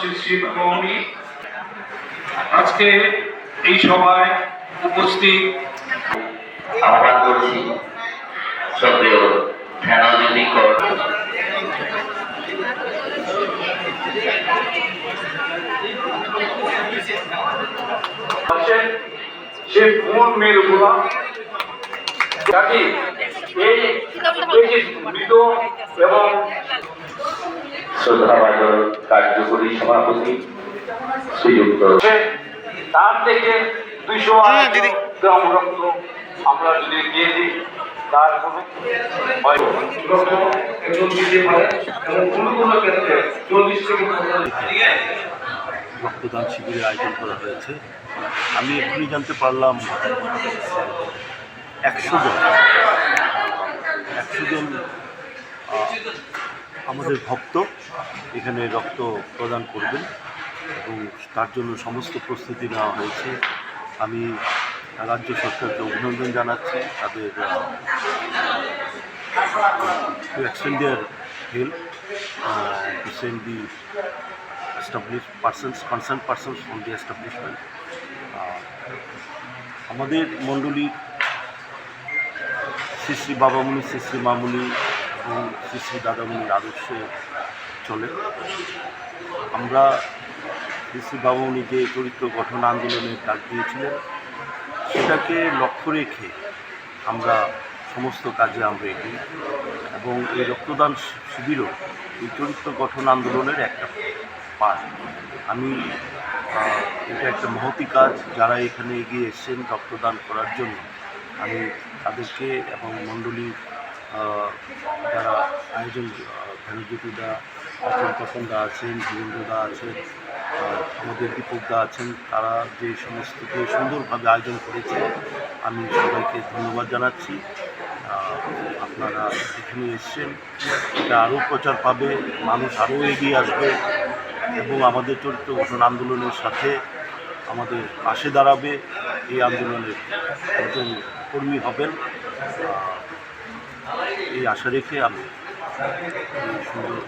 শ্রী শ্রী ভৌমি আজকে এই সভায় উপস্থিত আহ্বান করছি সক্রিয় কর সে মূল মেরুগুলা কাজী এই এই মৃত এবং শ্রদ্ধাভাজন কার্যকরী সভাপতি শ্রীযুক্ত তার থেকে দুইশো গ্রাম রক্ত আমরা যদি দিয়ে দিই তার কোনো রক্তদান শিবিরের আয়োজন করা হয়েছে। আমি এখনই জানতে পারলাম, একশো জন একশো জন আহ, আমাদের ভক্ত এখানে রক্ত প্রদান করবেন এবং তার জন্য সমস্ত প্রস্তুতি নেওয়া হয়েছে আমি রাজ্য সরকারকে অভিনন্দন জানাচ্ছি তাদের their help to send the established persons, concerned persons from the establishment. আমাদের মণ্ডলী শ্রী শ্রী বাবামণি শ্রী শ্রী মামুনি এবং শ্রী শ্রী দাদামণির আদর্শে চলে। আমরা শ্রী শ্রী বাবামণি যে চরিত্র গঠন আন্দোলনের ডাক দিয়েছিলেন। সেটাকে লক্ষ্য রেখে আমরা সমস্ত কাজে আমরা এগিয়ে। এবং এই রক্তদান শিবিরও এই চরিত্র গঠন আন্দোলনের একটা পার্ট। আমি এটা একটা মহতি কাজ। যারা এখানে এগিয়ে এসছেন রক্তদান করার জন্য, আমি তাদেরকে এবং মণ্ডলীর যারা আয়োজন ধ্যানজ্যোতিদা আছেন তপনদা আছেন ধীরেন্দ্রদা আছেন আমাদের দীপকদা আছেন, তারা যে সমস্ত যে সুন্দরভাবে আয়োজন করেছে, আমি সবাইকে ধন্যবাদ জানাচ্ছি। আপনারা এখানে এসছেন, এটা আরও প্রচার পাবে, মানুষ আরও এগিয়ে আসবে, এবং আমাদের চরিত্র গঠন আন্দোলনের সাথে আমাদের পাশে দাঁড়াবে, এই আন্দোলনের একজন কর্মী হবেন। এই আশা রেখে আমি সুন্দর